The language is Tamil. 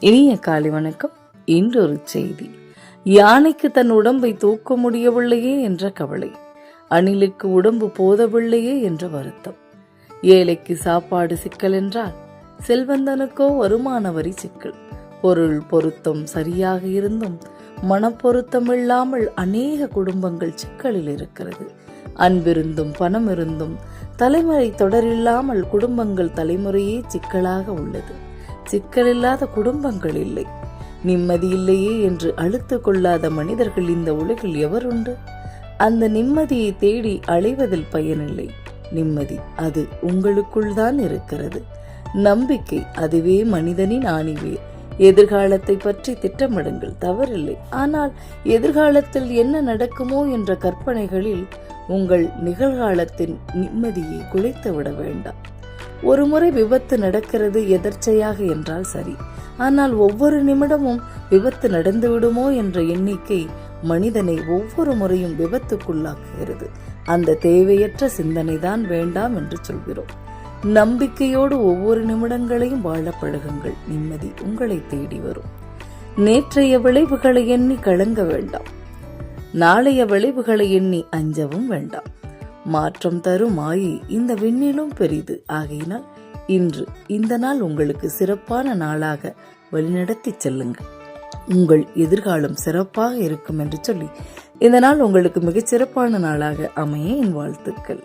இனிய காலை வணக்கம். இன்றொரு செய்தி. யானைக்கு தன் உடம்பை தூக்க முடியவில்லையே என்ற கவலை. அணிலுக்கு உடம்பு போதவில்லையே என்ற வருத்தம். ஏழைக்கு சாப்பாடு சிக்கல் என்றால் செல்வந்தனுக்கோ வருமான வரி சிக்கல். பொருள் பொருத்தம் சரியாக இருந்தும் மனப்பொருத்தம் இல்லாமல் அநேக குடும்பங்கள் சிக்கலில் இருக்கிறது. அன்பிருந்தும் பணம் இருந்தும் தலைமுறை தொடரில்லாமல் குடும்பங்கள் தலைமுறையே சிக்கலாக உள்ளது. சிக்கலில்லாத குடும்பங்கள் இல்லை. நிம்மதி இல்லையே என்று அழுத்து கொள்ளாத மனிதர்கள் இந்த உலகில் எவருண்டு? அந்த நிம்மதியை தேடி அலைவதில் பயனில்லை. நிம்மதி அது உங்களுக்குள் தான் இருக்கிறது. நம்பிக்கை அதுவே மனிதனின் ஆணிவே. எதிர்காலத்தை பற்றி திட்டமிடுங்கள் தவறில்லை. ஆனால் எதிர்காலத்தில் என்ன நடக்குமோ என்ற கற்பனைகளில் உங்கள் நிகழ்காலத்தின் நிம்மதியை குலைத்து விட வேண்டாம். ஒரு முறை விபத்து நடக்கிறது எதர்ச்சையாக என்றால் சரி. ஆனால் ஒவ்வொரு நிமிடமும் விபத்து நடந்து விடுமோ என்ற எண்ணிக்கை மனிதனை ஒவ்வொரு முறையும் விபத்துக்குள்ளாக்குகிறது. அந்த தேவையற்ற சிந்தனை தான் வேண்டாம் என்று சொல்கிறோம். நம்பிக்கையோடு ஒவ்வொரு நிமிடங்களையும் வாழ பழகுங்கள். நிம்மதி உங்களை தேடி வரும். நேற்றைய விளைவுகளை எண்ணி கலங்க வேண்டாம். நாளைய விளைவுகளை எண்ணி அஞ்சவும் வேண்டாம். மாற்றம் தரும் ஆயி இந்த விண்ணிலும் பெரிது. ஆகையினால் இன்று இந்த நாள் உங்களுக்கு சிறப்பான நாளாக வழிநடத்தி செல்லுங்கள். உங்கள் எதிர்காலம் சிறப்பாக இருக்கும் என்று சொல்லி இந்த நாள் உங்களுக்கு மிகச் சிறப்பான நாளாக அமைய என் வாழ்த்துக்கள்.